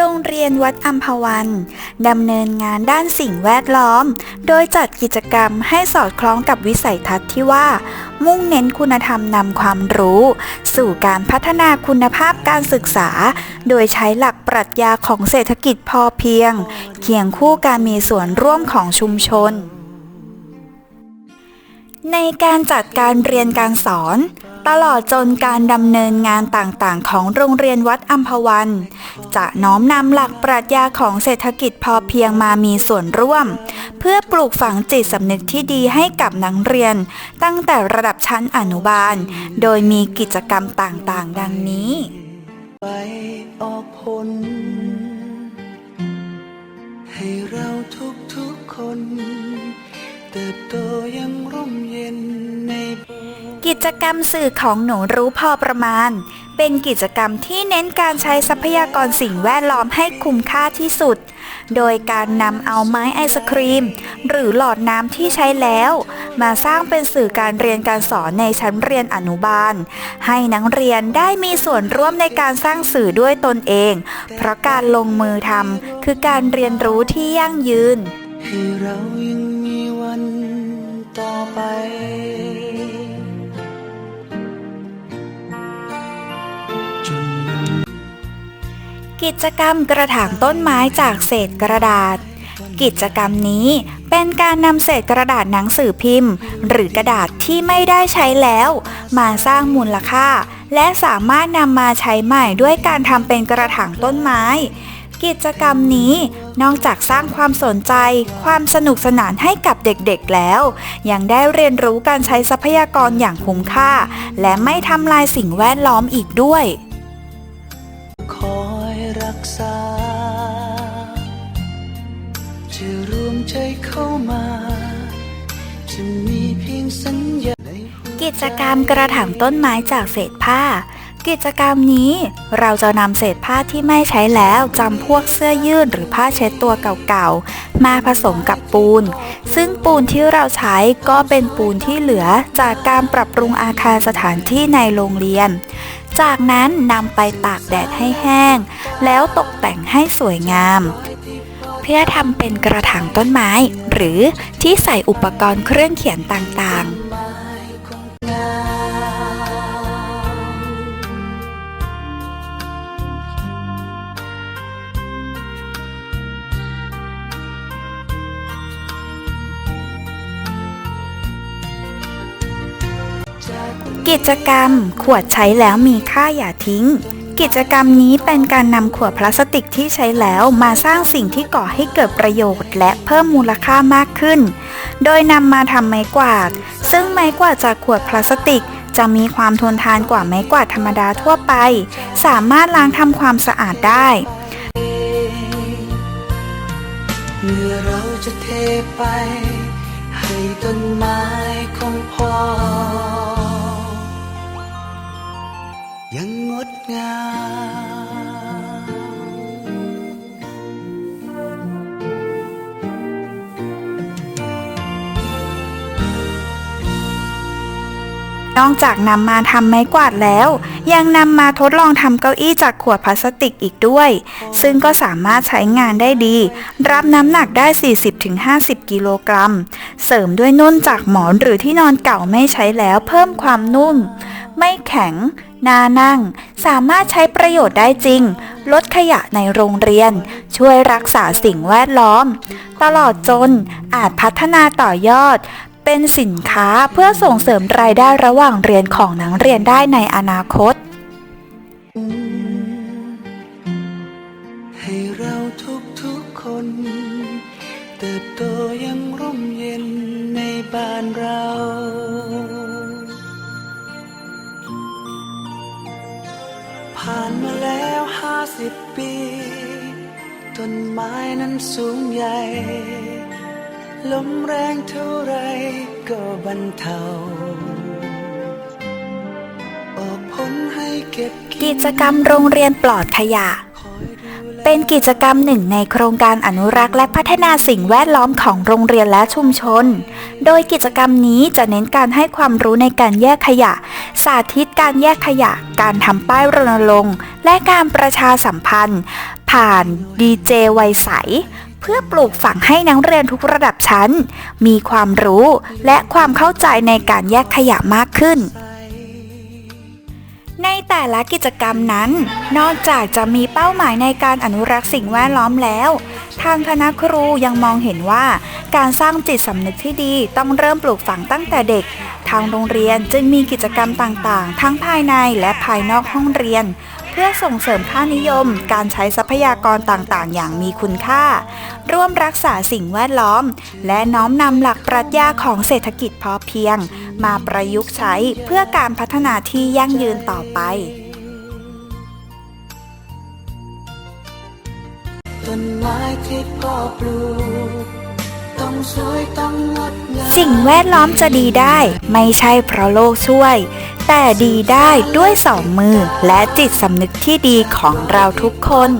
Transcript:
รงเรียนวัดอัมพวันดำเนินงานด้านสิ่งแวดล้อม โดยจัดกิจกรรมให้สอดคล้องกับวิสัยทัศน์ที่ว่า มุ่งเน้นคุณธรรมนำความรู้ สู่การพัฒนาคุณภาพการศึกษา โดยใช้หลักปรัชญาของเศรษฐกิจพอเพียง เคียงคู่การมีส่วนร่วมของชุมชน ในการจัดการเรียนการสอน ตลอดจนการดำเนินงานต่างๆ ของโรงเรียนวัดอัมพวัน จะน้อมนำหลักปรัชญาของเศรษฐกิจพอเพียงมามีส่วนร่วม เพื่อปลูกฝังจิตสำนึกที่ดีให้กับนักเรียน ตั้งแต่ระดับชั้นอนุบาล โดยมีกิจกรรมต่างๆ ดังนี้ไปออกผล ให้เราทุกๆคน เติบโตอยังร่มเย็นใน กิจกรรมสื่อของหนูรู้พอประมาณ เป็นกิจกรรมที่เน้นการใช้ทรัพยากรสิ่งแวดล้อมให้คุ้มค่าที่สุด โดยการนำเอาไม้ไอศครีม หรือหลอดน้ำที่ใช้แล้ว มาสร้างเป็นสื่อการเรียนการสอนในชั้นเรียนอนุบาล ให้นักเรียนได้มีส่วนร่วมในการสร้างสื่อด้วยตนเอง เพราะการลงมือทำคือการเรียนรู้ที่ยั่งยืน ให้เรายังมีวัน ต่อไป กิจกรรมกระถางต้นไม้จากเศษกระดาษ กิจกรรมนี้เป็นการนำเศษกระดาษหนังสือพิมพ์ หรือกระดาษที่ไม่ได้ใช้แล้ว มาสร้างมูลค่า และสามารถนำมาใช้ใหม่ด้วยการทำเป็นกระถางต้นไม้ กิจกรรมนี้นอกจากสร้างความสนใจ ความสนุกสนานให้กับเด็กๆแล้ว ยังได้เรียนรู้การใช้ทรัพยากรอย่างคุ้มค่า และไม่ทำลายสิ่งแวดล้อมอีกด้วย คอยรักษา จะรวมใจเข้ามา จะมีเพียงสัญญาในหัวใจกิจกรรมกระถางต้นไม้จากเศษผ้า กิจกรรมนี้เราจะนำเศษผ้าที่ไม่ใช้แล้วจำพวกเสื้อยืดหรือผ้าเช็ดตัวเก่าๆ มาผสมกับปูน ซึ่งปูนที่เราใช้ก็เป็นปูนที่เหลือจากการปรับปรุงอาคารสถานที่ในโรงเรียน จากนั้นนำไปตากแดดให้แห้ง แล้วตกแต่งให้สวยงาม เพื่อทำเป็นกระถางต้นไม้ หรือที่ใส่อุปกรณ์เครื่องเขียนต่างๆ กิจกรรม ขวดใช้แล้วมีค่าอย่าทิ้ง กิจกรรมนี้เป็นการนำขวดพลาสติกที่ใช้แล้วมาสร้างสิ่งที่ก่อให้เกิดประโยชน์ และเพิ่มมูลค่ามากขึ้น โดยนำมาทำไม้กวาด ซึ่งไม้กวาดจากขวดพลาสติกจะมีความทนทานกว่าไม้กวาดธรรมดาทั่วไป สามารถล้างทำความสะอาดได้เมื่อเราจะเทไป ให้ต้นไม้ของพ่อ ยังง นอกจากนำมาทำไม้กวาดแล้ว ยังนำมาทดลองทำเก้าอี้จากขวดพลาสติกอีกด้วย ซึ่งก็สามารถใช้งานได้ดี รับน้ำหนักได้ 40-50 กิโลกรัม เสริมด้วยนุ่นจากหมอนหรือที่นอนเก่าไม่ใช้แล้วเพิ่มความนุ่ม ไม่แข็งน่านั่ง สามารถใช้ประโยชน์ได้จริง ลดขยะในโรงเรียน ช่วยรักษาสิ่งแวดล้อม ตลอดจนอาจพัฒนาต่อยอด เป็นสินค้าเพื่อส่งเสริมรายได้ระหว่างเรียนของนักเรียนได้ในอนาคต ให้เราทุกทุกคน เติบโตยังร่มเย็นในบ้านเราผ่านมาแล้วห้าสิบปี ต้นไม้นั้นสูงใหญ่ ลมแรงเท่าไรก็บรรเทาออกผลให้เก็บกิจกรรมโรงเรียนปลอดขยะ เป็นกิจกรรมหนึ่งในโครงการอนุรักษ์และพัฒนาสิ่งแวดล้อมของโรงเรียนและชุมชน โดยกิจกรรมนี้จะเน้นการให้ความรู้ในการแยกขยะ สาธิตการแยกขยะ การทำป้ายรณรงค์ และการประชาสัมพันธ์ ผ่านดีเจวัยใส พื่อปลูกฝังให้นักเรียนทุกระดับชั้น มีความรู้และความเข้าใจในการแยกขยะมากขึ้น ในแต่ละกิจกรรมนั้น นอกจากจะมีเป้าหมายในการอนุรักษ์สิ่งแวดล้อมแล้ว ทางคณะครูยังมองเห็นว่า การสร้างจิตสำนึกที่ดีต้องเริ่มปลูกฝังตั้งแต่เด็ก ทางโรงเรียนจึงมีกิจกรรมต่างๆ ทั้งภายในและภายนอกห้องเรียน พื่อส่งเสริมค่านิยม การใช้ทรัพยากรต่างๆ อย่างมีคุณค่า ร่วมรักษาสิ่งแวดล้อม และน้อมนำหลักปรัชญาของเศรษฐกิจพอเพียง มาประยุกต์ใช้เพื่อการพัฒนาที่ยั่งยืนต่อไปต้นไม้ที่พ่อปลูก สิ่งแวดล้อมจะดีได้ ไม่ใช่เพราะโลกช่วย แต่ดีได้ด้วยสองมือและจิตสำนึกที่ดีของเราทุกคน